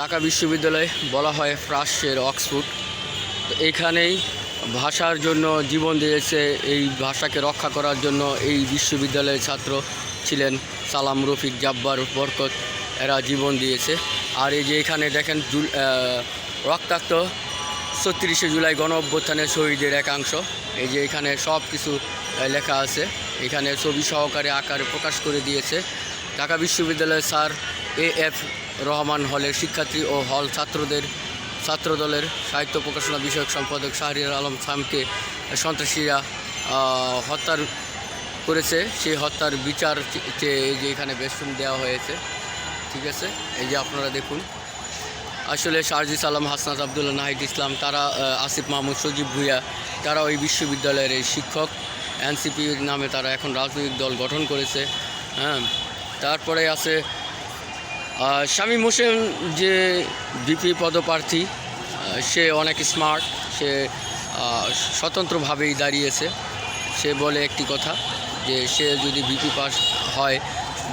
ঢাকা বিশ্ববিদ্যালয় বলা হয় ফ্রান্সের অক্সফোর্ড। তো এইখানেই ভাষার জন্য জীবন দিয়েছে, এই ভাষাকে রক্ষা করার জন্য এই বিশ্ববিদ্যালয়ের ছাত্র ছিলেন সালাম রফিক জাব্বার বরকত। এরা জীবন দিয়েছে। আর এই যে এখানে দেখেন রক্তাক্ত ছত্রিশে জুলাই গণ অভ্যুত্থানের শহীদের একাংশ। এই যে এখানে সব কিছু লেখা আছে। এখানে ছবি সহকারে আকারে প্রকাশ করে দিয়েছে। ঢাকা বিশ্ববিদ্যালয়ের স্যার এ এফ রহমান হলের শিক্ষার্থী ও হল ছাত্রদের, ছাত্রদলের সাহিত্য প্রকাশনা বিষয়ক সম্পাদক শাহরিয়ার আলম সামকে সন্ত্রাসীরা হত্যার করেছে। সেই হত্যার বিচার চেয়ে যে এখানে বেষ্টন দেওয়া হয়েছে। ঠিক আছে? এই যে আপনারা দেখুন। আসলে শারজিস আলম হাসনাত আবদুল্লাহ, নাহিদ ইসলাম, তারা আসিফ মাহমুদ, সজীব ভুইয়া, তারা ওই বিশ্ববিদ্যালয়ের এই শিক্ষক। এনসিপি নামে তারা এখন রাজনৈতিক দল গঠন করেছে। হ্যাঁ? তারপরে আছে শামীম হোসেন যে বিপি পদপ্রার্থী সে অনেক স্মার্ট সে স্বতন্ত্রভাবেই দাঁড়িয়েছে। সে বলে একটি কথা যে সে যদি বিপি পাস হয়,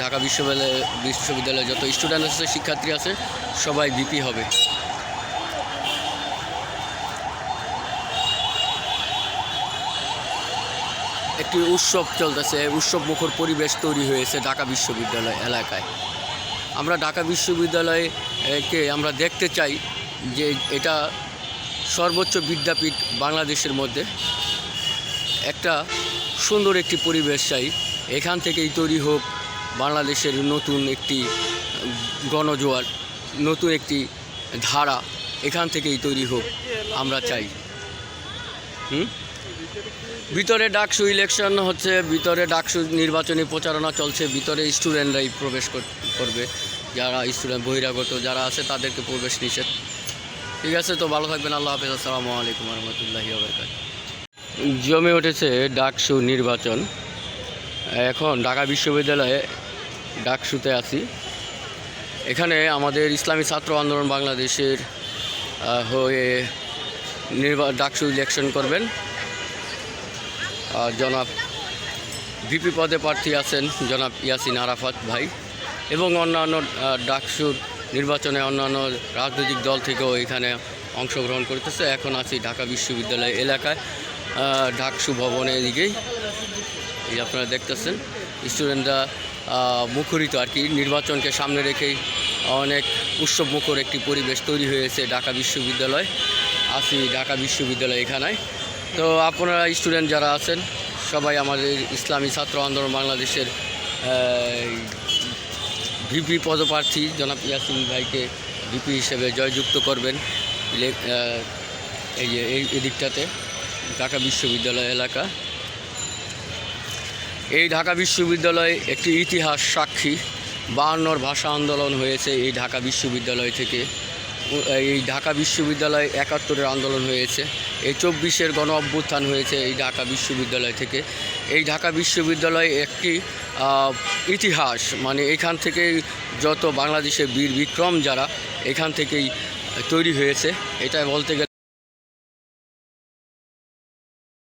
ঢাকা বিশ্ববিদ্যালয়ে বিশ্ববিদ্যালয়ে যত স্টুডেন্ট আছে, শিক্ষার্থী আছে, সবাই বিপি হবে। একটি উৎসব চলতেছে উৎসব মুখর পরিবেশ তৈরি হয়েছে ঢাকা বিশ্ববিদ্যালয় এলাকায়। আমরা ঢাকা বিশ্ববিদ্যালয়কে আমরা দেখতে চাই যে এটা সর্বোচ্চ বিদ্যাপীঠ বাংলাদেশের মধ্যে। একটা সুন্দর একটি পরিবেশ চাই। এখান থেকেই তৈরি হোক বাংলাদেশের নতুন একটি গণজোয়ার, নতুন একটি ধারা। এখান থেকেই তৈরি হোক আমরা চাই। হুম? ভিতরে ডাকসু ইলেকশন হচ্ছে, ভিতরে ডাকসু নির্বাচনী প্রচারণা চলছে, ভিতরে স্টুডেন্টরাই প্রবেশ কর- করবে। যারা স্টুডেন্ট, বহিরাগত যারা আছে, তাদেরকে প্রবেশ নিষেধ। ঠিক আছে, তো ভালো থাকবেন, আল্লাহ হাফিজ, আসসালামু আলাইকুম রহমতুল্লাহি জমে উঠেছে ডাকসু নির্বাচন। এখন ঢাকা বিশ্ববিদ্যালয়ে ডাকসুতে আছি। এখানে আমাদের ইসলামী ছাত্র আন্দোলন বাংলাদেশের হয়ে নির্বা, ডাকসু ইলেকশন করবেন। জনাব ভিপি পদে প্রার্থী আছেন জনাব ইয়াসিন আরাফাত ভাই এবং অন্যান্য ডাকসুর নির্বাচনে অন্যান্য রাজনৈতিক দল থেকেও এখানে অংশগ্রহণ করতেছে। এখন আছি ঢাকা বিশ্ববিদ্যালয় এলাকায় ডাকসু ভবনের দিকেই। এই আপনারা দেখতেছেন, স্টুডেন্টরা মুখরিত আর কি। নির্বাচনকে সামনে রেখেই অনেক উৎসব মুখর একটি পরিবেশ তৈরি হয়েছে ঢাকা বিশ্ববিদ্যালয়। আসি ঢাকা বিশ্ববিদ্যালয় এখানে তো আপনারা স্টুডেন্ট যারা আছেন, সবাই আমাদের ইসলামী ছাত্র আন্দোলন বাংলাদেশের ভিপি পদপ্রার্থী জনাব ইয়াসিন ভাইকে ভিপি হিসেবে জয়যুক্ত করবেন এই যে, এই এদিকটাতে, ঢাকা বিশ্ববিদ্যালয় এলাকা। এই ঢাকা বিশ্ববিদ্যালয় একটি ইতিহাস সাক্ষী, বায়ান্নর ভাষা আন্দোলন হয়েছে এই ঢাকা বিশ্ববিদ্যালয় থেকে। এই ঢাকা বিশ্ববিদ্যালয় একাত্তরের আন্দোলন হয়েছে। এই চব্বিশের গণ অভ্যুত্থান হয়েছে এই ঢাকা বিশ্ববিদ্যালয় থেকে। এই ঢাকা বিশ্ববিদ্যালয় একটি ইতিহাস মানে এখান থেকেই যত বাংলাদেশের বীর বিক্রম যারা, এখান থেকেই তৈরি হয়েছে। এটা বলতে গেলে